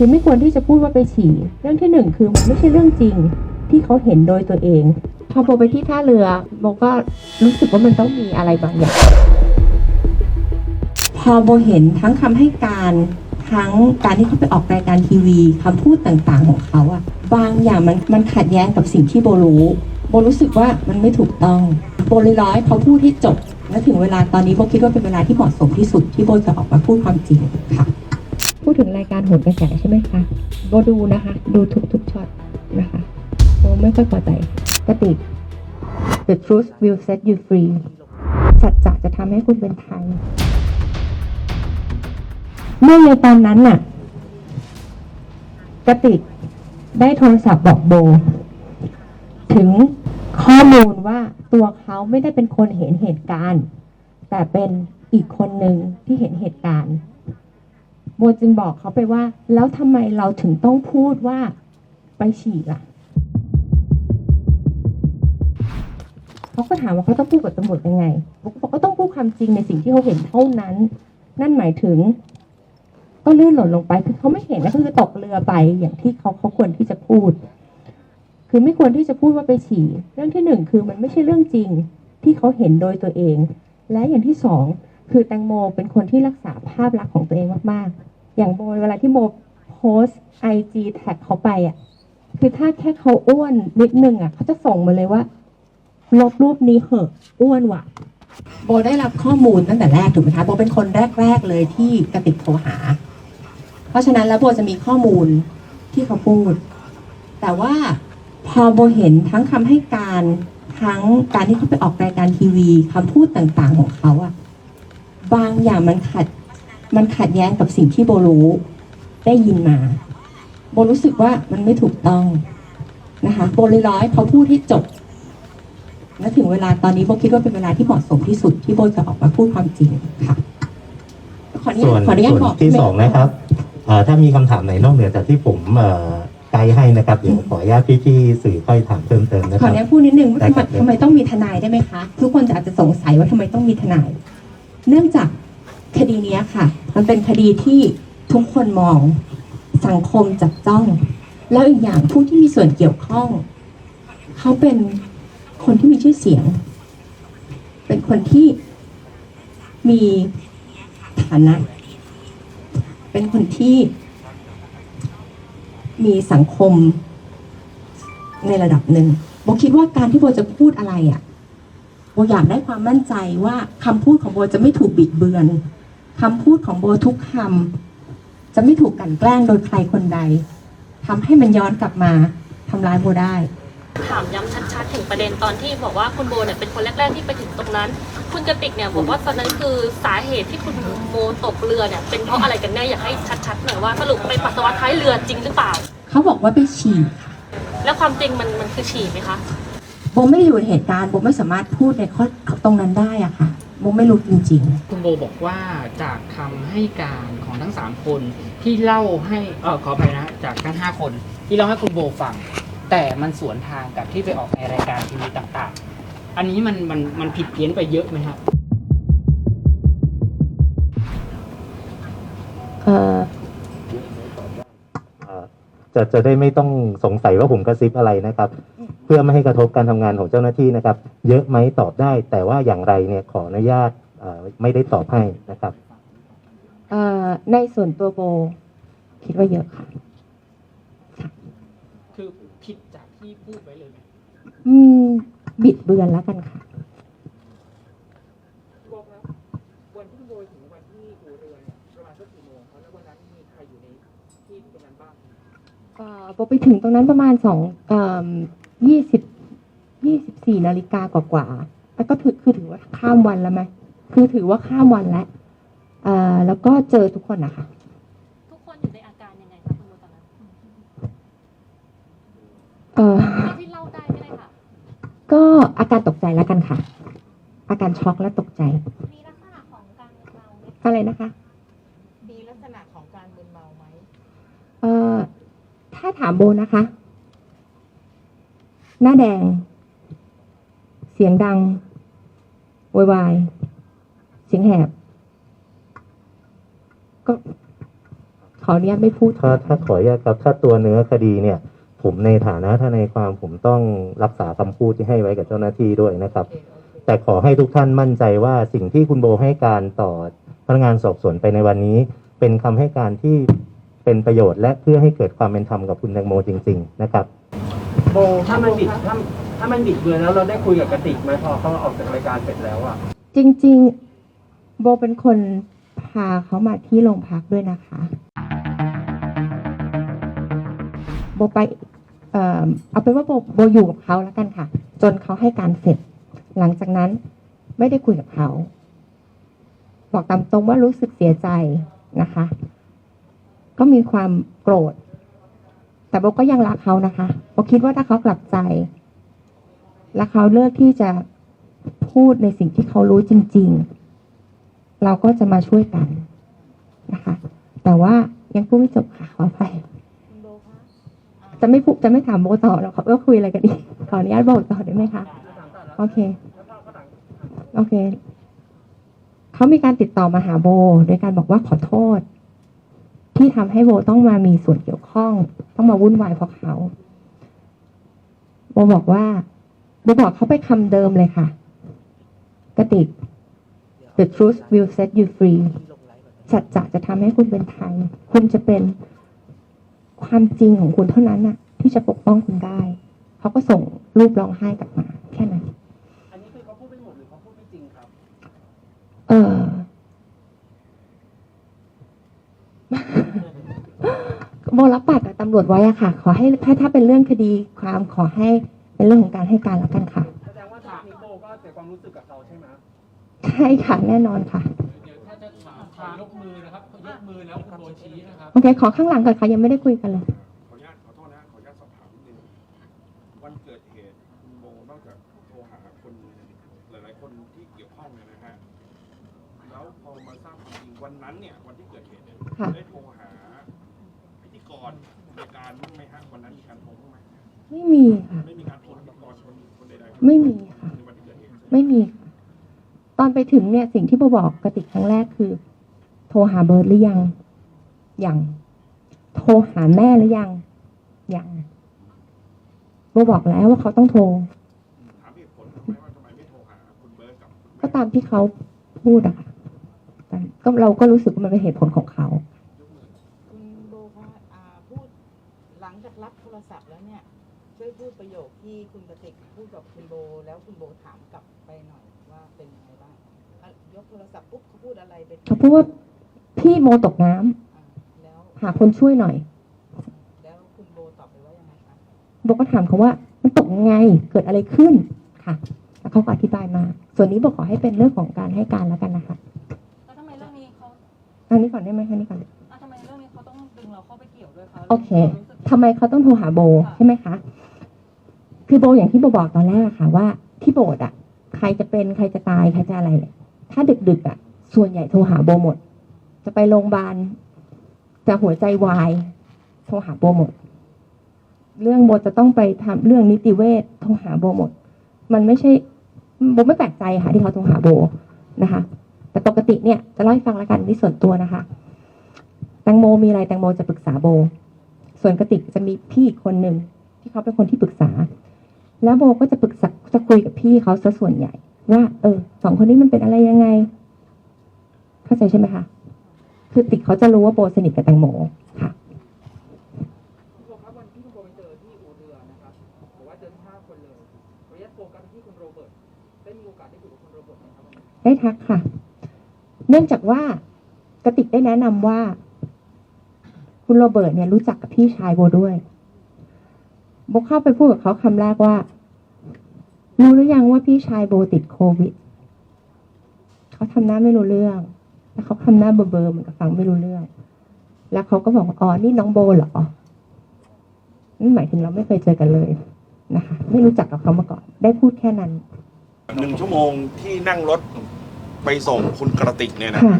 คือไม่ควรที่จะพูดว่าไปฉี่ เรื่องที่หนึ่งคือมันไม่ใช่เรื่องจริงที่เขาเห็นโดยตัวเอง พอโบไปที่ท่าเรือโบก็รู้สึกว่ามันต้องมีอะไรบางอย่าง พอโบเห็นทั้งคำให้การทั้งการที่เขาไปออกรายการทีวีคำพูดต่างๆของเขาอะบางอย่างมันมันขัดแย้งกับสิ่งที่โบรู้ โบรู้สึกว่ามันไม่ถูกต้อง โบเลยร้อยเขาพูดให้จบและถึงเวลาตอนนี้โบคิดว่าเป็นเวลาที่เหมาะสมที่สุดที่โบจะออกมาพูดความจริงค่ะ พูดถึงรายการโหนกระแสใช่ไหมคะโบดูนะคะ ดูทุกทุกช็อตนะคะโบไม่ค่อยพอใจกติก The truth will set you free สัจจะจะทำให้คุณเป็นไทย เมื่อในตอนนั้นน่ะกติกได้โทรศัพท์บอกโบ ถึงข้อมูลว่าตัวเขาไม่ได้เป็นคนเห็นเหตุการณ์ แต่เป็นอีกคนหนึ่งที่เห็นเหตุการณ์ โบจึงบอกเขาไปว่า แล้วทำไมเราถึงต้องพูดว่าไปฉี่ล่ะเขาก็ถามว่าเขาต้องพูดกับตำรวจยังไงโบก็บอกก็ต้องพูดความจริงในสิ่งที่เขาเห็นเท่านั้น นั่นหมายถึง ก็ลื่นหล่นลงไปคือเขาไม่เห็นนะคือตกเรือไปอย่างที่เขาเขาควรที่จะพูด คือไม่ควรที่จะพูดว่าไปฉี่ เรื่องที่หนึ่งคือมันไม่ใช่เรื่องจริงที่เขาเห็นโดยตัวเอง และอย่างที่สอง คือแตงโมเป็นคนที่รักษาภาพลักษณ์ของตัวเองมากๆ อย่างโบเวลาที่โมโพสไอจีแท็กเขาไปอะ คือถ้าแค่เขาอ้วนนิดนึงอะเขาจะส่งมาเลยว่าลบรูปนี้เหอะอ้วนว่ะ โบได้รับข้อมูลตั้งแต่แรกถูกไหมคะโบเป็นคนแรก ๆ เลยที่กระติกโทรหา เพราะฉะนั้นแล้วโบจะมีข้อมูลที่เขาพูด แต่ว่าพอโบเห็นทั้งคำให้การทั้งการที่เขาไปออกรายการทีวีคำพูดต่างๆของเขาอะ บางอย่างมันขัด มันขัดแย้งกับสิ่งที่โบรู้ได้ยินมา โบรู้สึกว่ามันไม่ถูกต้องนะคะ โบเลยร้อยเขาพูดให้จบและถึงเวลาตอนนี้โบคิดว่าเป็นเวลาที่เหมาะสมที่สุดที่โบจะออกมาพูดความจริงค่ะขออนุส่ญาวนตขออนุญาตส่วนบอกที่สองนะครับเอ่อถ้ามีคำถามไหนนอกเหนือจากที่ผมเอ่อไกด์ให้นะครับเดี๋ยวขออนุญาตพี่ๆสื่อค่อยถามเพิ่มเติมนะขคอรับอนุญาตพูดนิดนึงว่าได้ทำไมครับทำไมต้องมีทนายได้ไหมคะ ทุกคนจะอาจจะสงสัยว่าทำไมต้องมีทนาย เนื่องจากคดีนี้ค่ะ มันเป็นคดีที่ทุกคนมองสังคมจับจ้อง แล้วอีกอย่างผู้ที่มีส่วนเกี่ยวข้อง เขาเป็นคนที่มีชื่อเสียง เป็นคนที่มีฐานะ เป็นคนที่มีสังคมในระดับหนึ่งโบคิดว่าการที่โบจะพูดอะไรอะ่ะ บอยากได้ความมั่นใจว่าคำพูดของโบจะไม่ถูกบิดเบือนคำพูดของโบทุกคำจะไม่ถูกกลั่นแกล้งโดยใครคนใดทำให้มันย้อนกลับมาทำร้ายโบได้ถามย้ำชัดๆถึงประเด็นตอนที่บอกว่าคุณโบเนี่ยเป็นคนแรก ๆที่ไปถึงตรงนั้น คุณกติกเนี่ยบอกว่าตอนนั้นคือสาเหตุที่คุณโมตกเรือเนี่ยเป็นเพราะอะไรกันแน่อยากให้ชัดๆหน่อยว่าสรุปไปปัสสาวะท้ายเรือจริงหรือเปล่า เขาบอกว่าไปฉี่ค่ะแล้วความจริงมันมันคือฉี่ไหมคะ โบไม่ได้อยู่ในเหตุการณ์โบไม่สามารถพูดในข้อตรงนั้นได้อะค่ะโบไม่รู้จริง ๆ คุณโบบอกว่าจากคำให้การของทั้งสามคนที่เล่าให้เออขอไปนะ จากทั้งห้าคนที่เล่าให้คุณโบฟัง แต่มันสวนทางกับที่ไปออกในรายการทีวีต่างๆ อันนี้มันมันมันผิดเพี้ยนไปเยอะไหมครับ เอ่อเอ่อจะจะได้ไม่ต้องสงสัยว่าผมกระซิบอะไรนะครับ เพื่อไม่ให้กระทบการทำงานของเจ้าหน้าที่นะครับ เยอะไหมตอบได้ แต่ว่าอย่างไรเนี่ยขออนุญาตเอ่อไม่ได้ตอบให้นะครับเอ่อในส่วนตัวโบคิดว่าเยอะค่ะ คือผิดจากที่พูดไว้เลยไหมอืม บิดเบือนแล้วกันค่ะโบครับวันที่โบถึงวันที่อู่เรือเนี่ยประมาณสักกี่โมงครับแล้ววันนั้นมีใครอยู่ในที่ตรงนั้นบ้างเอ่อโบไปถึงตรงนั้นประมาณสองเอ่อ ยี่สิบยี่สิบสี่นาฬิกากว่าๆแล้วก็ถือคือถือว่าข้ามวันแล้วไหมคือถือว่าข้ามวันแล้วเอ่อแล้วก็เจอทุกคนนะคะทุกคนอยู่ในอาการยังไงคะคุณโบตอนนั้นเอ่อเท่าที่เล่าได้ก็ได้ค่ะ ก็อาการตกใจแล้วกันค่ะ อาการช็อกและตกใจ มีลักษณะของการเมาไหมอะไรนะคะ มีลักษณะของการมึนเมาไหมเอ่อถ้าถามโบนะคะ หน้าแดง เสียงดังโวยวาย เสียงแหบ ก็ขออนุญาตไม่พูด ถ้าถ้าขออนุญาตครับ ถ้าตัวเนื้อคดีเนี่ย ผมในฐานะทนายความผมต้องรักษาคำพูดที่ให้ไว้กับเจ้าหน้าที่ด้วยนะครับ แต่ขอให้ทุกท่านมั่นใจว่าสิ่งที่คุณโบให้การต่อพนักงานสอบสวนไปในวันนี้ เป็นคำให้การที่เป็นประโยชน์และเพื่อให้เกิดความเป็นธรรมกับคุณแตงโมจริง ๆ นะครับ ถ้ามันบิดถ้าถ้ามันบิดเบือนแล้วเราได้คุยกับกติกไหมพอเขาออกจากรายการเสร็จแล้วอะจริง ๆ โบเป็นคนพาเขามาที่โรงพักด้วยนะคะ โบไปเอ่อเอาเป็นว่าโบโบอยู่กับเขาแล้วกันค่ะ จนเขาให้การเสร็จ หลังจากนั้นไม่ได้คุยกับเขา บอกตามตรงว่ารู้สึกเสียใจนะคะ ก็มีความโกรธ แต่โบก็ยังรักเขานะคะโบคิดว่าถ้าเขากลับใจ และเขาเลือกที่จะพูดในสิ่งที่เขารู้จริง ๆ เราก็จะมาช่วยกันนะคะ แต่ว่ายังพูดไม่จบค่ะขออภัยคุณโบคะอ่าจะไม่พูดจะไม่ถามโบต่อแล้วเขาว่าคุยอะไรกันดีขออนุญาตโบต่อได้ไหมคะโอเคโอเคเขามีการติดต่อมาหาโบโดยการบอกว่าขอโทษ ที่ทำให้โบต้องมามีส่วนเกี่ยวข้อง ต้องมาวุ่นวายเพราะเขาโบบอกว่าโบบอกเขาไปคำเดิมเลยค่ะ กติก the truth will set you free สัจจะจะทำให้คุณเป็นไทย คุณจะเป็นความจริงของคุณเท่านั้นน่ะ ที่จะปกป้องคุณได้ เขาก็ส่งรูปร้องไห้กลับมา แค่นั้น อันนี้คือเขาพูดไม่หมดหรือเขาพูดไม่จริงครับ เออ โบรับปากกับตำรวจไว้อะค่ะ ขอให้ถ้าถ้าเป็นเรื่องคดีความขอให้เป็นเรื่องของการให้การแล้วกันค่ะแสดงว่าทางนี้โบก็เสียความรู้สึกกับเขาใช่ไหมใช่ค่ะแน่นอนค่ะถ้าจะถามทางยกมือนะครับยกมือแล้วคุณโดนชี้นะครับโอเคขอข้างหลังก่อนค่ะยังไม่ได้คุยกันเลยขออนุญาตขอโทษนะขออนุญาตสอบถามนิดนึงวันเกิดเหตุคุณโบนอกจากโทรหาคนหลายๆคนที่เกี่ยวข้องเนี่ยนะฮะแล้วพอมาทราบความจริงวันนั้นเนี่ยวันที่เกิดเหตุเนี่ยค่ะได้โทรหาพิธี กรรายการบ้างไหมฮะวันนั้นมีการโทรบ้างไหมไม่มีค่ะ ไม่มีการโทรพิธีกรคนคนใดๆไม่มีค่ะ ในวันที่เกิดเหตุไม่มีค่ะตอนไปถึงเนี่ยสิ่งที่โบบอกกติกครั้งแรกคือ โทรหาเบิร์ดหรือยังยังโทรหาแม่หรือยังยังโบบอกแล้วว่าเขาต้องโทร ถามเหตุผลทำไมว่าทำไมไม่โทรหาคุณเบิร์ตกับคุณก็ตามที่เขาพูดอะค่ะแต่ก็เราก็รู้สึกว่ามันเป็นเหตุผลของเขา คุณโบคะอ่าพูดหลังจาก รับโทรศัพท์แล้วเนี่ย ช่วยพูดประโยคที่คุณกติกพูดกับคุณโบ แล้วคุณโบถามกลับไปหน่อยว่าเป็นยังไงบ้างอะยกโทรศัพท์ปุ๊บเขาพูดอะไรเป็นเขาพูดว่าพี่โมตกน้ำอ่าแล้วหาคนช่วยหน่อย แล้วคุณโบตอบไปว่ายังไงคะโบก็ถามเขาว่า มันตกยังไงเกิดอะไรขึ้นค่ะแล้วเขาก็อธิบายมา ส่วนนี้บอกขอให้เป็นเรื่องของการให้การแล้วกันนะคะแล้วทำไมเรื่องนี้เขาอันนี้ก่อนได้ไหมอันนี้ก่อน อะทำไมเรื่องนี้เขาต้องดึงเราเข้าไปเกี่ยวด้วยคะโอเครารู้สึก ทำไมเขาต้องโทรหาโบใช่ไหมคะ คือโบอย่างที่โบบอกตอนแรกค่ะ ว่าที่โบสถ์อะใครจะเป็นใครจะตายใครจะอะไรเนี่ยถ้าดึกๆอะ ส่วนใหญ่โทรหาโบหมด จะไปโรงพยาบาลจะหัวใจวายโทรหาโบหมด เรื่องโบจะต้องไปทำเรื่องนิติเวชโทรหาโบหมด มันไม่ใช่โบไม่แปลกใจค่ะ ที่เขาโทรหาโบนะคะ แต่ปกติเนี่ยจะเล่าให้ฟังแล้วกันที่ส่วนตัวนะคะแตงโมมีอะไรแตงโมจะปรึกษาโบ ส่วนกระติกจะมีพี่อีกคนหนึ่งที่เขาเป็นคนที่ปรึกษา แล้วโบก็จะปรึกษาจะคุยกับพี่เขาซะส่วนใหญ่ ว่า เออสองคนนี้มันเป็นอะไรยังไง เข้าใจใช่ไหมคะคือติกเขาจะรู้ว่าโบสนิทกับแตงโมค่ะคุณโบครับวันที่คุณโบไปเจอที่อู่เรือนะครับบอกว่าเจอทั้งห้าคนเลยขออนุญาตโฟกัสไปที่คุณโรเบิร์ตได้มีโอกาสได้คุยกับคุณโรเบิร์ตไหมครับวันนี้ได้ทักค่ะ เนื่องจากว่ากระติกได้แนะนำว่า คุณโรเบิร์ตเนี่ยรู้จักกับพี่ชายโบด้วยโบเข้าไปพูดกับเขาคำแรกว่า รู้หรือยังว่าพี่ชายโบติดโควิดเขาทำหน้าไม่รู้เรื่อง แล้วเขาทำหน้าเบลอๆเหมือนกับฟังไม่รู้เรื่อง แล้วเขาก็บอกว่าอ๋อนี่น้องโบเหรอนั่นหมายถึงเราไม่เคยเจอกันเลยนะคะ ไม่รู้จักกับเขามาก่อน ได้พูดแค่นั้นหนึ่งชั่วโมงที่นั่งรถไปส่งคุณกระติกเนี่ยนะค่ะ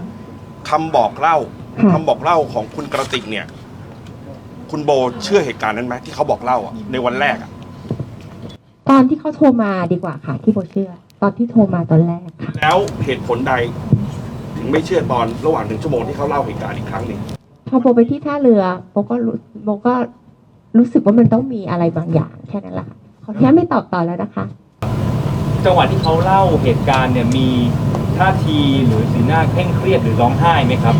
คำบอกเล่า ค่ะ คำบอกเล่าของคุณกระติกเนี่ย คุณโบเชื่อเหตุการณ์นั้นไหมที่เขาบอกเล่าอะในวันแรกอะตอนที่เขาโทรมาดีกว่าค่ะ ที่โบเชื่อ ตอนที่โทรมาตอนแรกค่ะ แล้วเหตุผลใด ถึงไม่เชื่อตอนระหว่างหนึ่งชั่วโมงที่เขาเล่าเหตุการณ์อีกครั้งหนึ่งพอโบไปที่ท่าเรือโบก็รู้โบก็รู้สึกว่ามันต้องมีอะไรบางอย่างแค่นั้นแหละค่ะขออนุญาตไม่ตอบต่อแล้วนะคะ จังหวะที่เขาเล่าเหตุการณ์เนี่ยมีท่าทีหรือสีหน้าเคร่งเครียดหรือร้องไห้ไหมครับ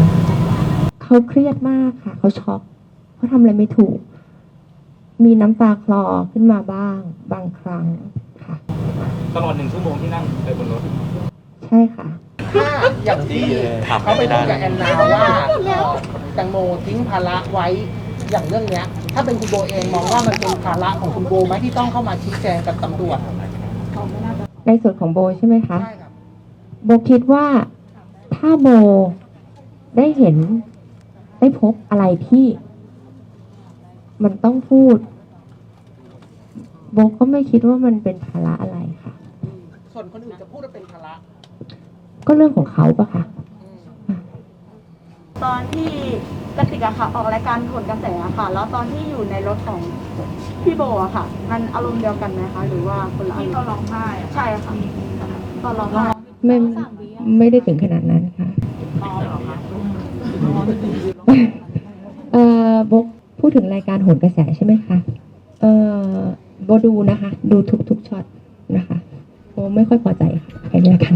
เขาเครียดมากค่ะ เขาช็อกเขาทำอะไรไม่ถูก มีน้ำตาคลอขึ้นมาบ้าง บางครั้งค่ะ ตลอดหนึ่งชั่วโมงที่นั่งไปบนรถ ใช่ค่ะ ถ้าอย่างที่เขาไปพูดกับแอนนาว่าแตงโมทิ้งภาระไว้อย่างเรื่องเนี้ย ถ้าเป็นคุณโบเองมองว่ามันเป็นภาระของคุณโบไหมที่ต้องเข้ามาชี้แจงกับตำรวจในส่วนของโบใช่ไหมคะ ใช่ครับ โบคิดว่าถ้าโบได้เห็น ได้พบอะไรที่ มันต้องพูดโบก็ไม่คิดว่ามันเป็นภาระอะไรค่ะ ส่วนคนอื่นจะพูดว่าเป็นภาระก็เรื่องของเขาปะคะตอนที่กติกอะค่ะออกรายการผลกระแสอะค่ะ แล้วตอนที่อยู่ในรถของพี่โบอะค่ะ มันอารมณ์เดียวกันไหมคะ หรือว่าคนละที่เขาร้องไห้ใช่ค่ะตอนร้องไห้ไม่ไม่ได้ถึงขนาดนั้นค่ะ เอ่อบกพูดถึงรายการโหนกระแสใช่ไหมคะ เอ่อบดูนะคะ ดูทุกทุกช็อตนะคะโบไม่ค่อยพอใจค่ะในรายการ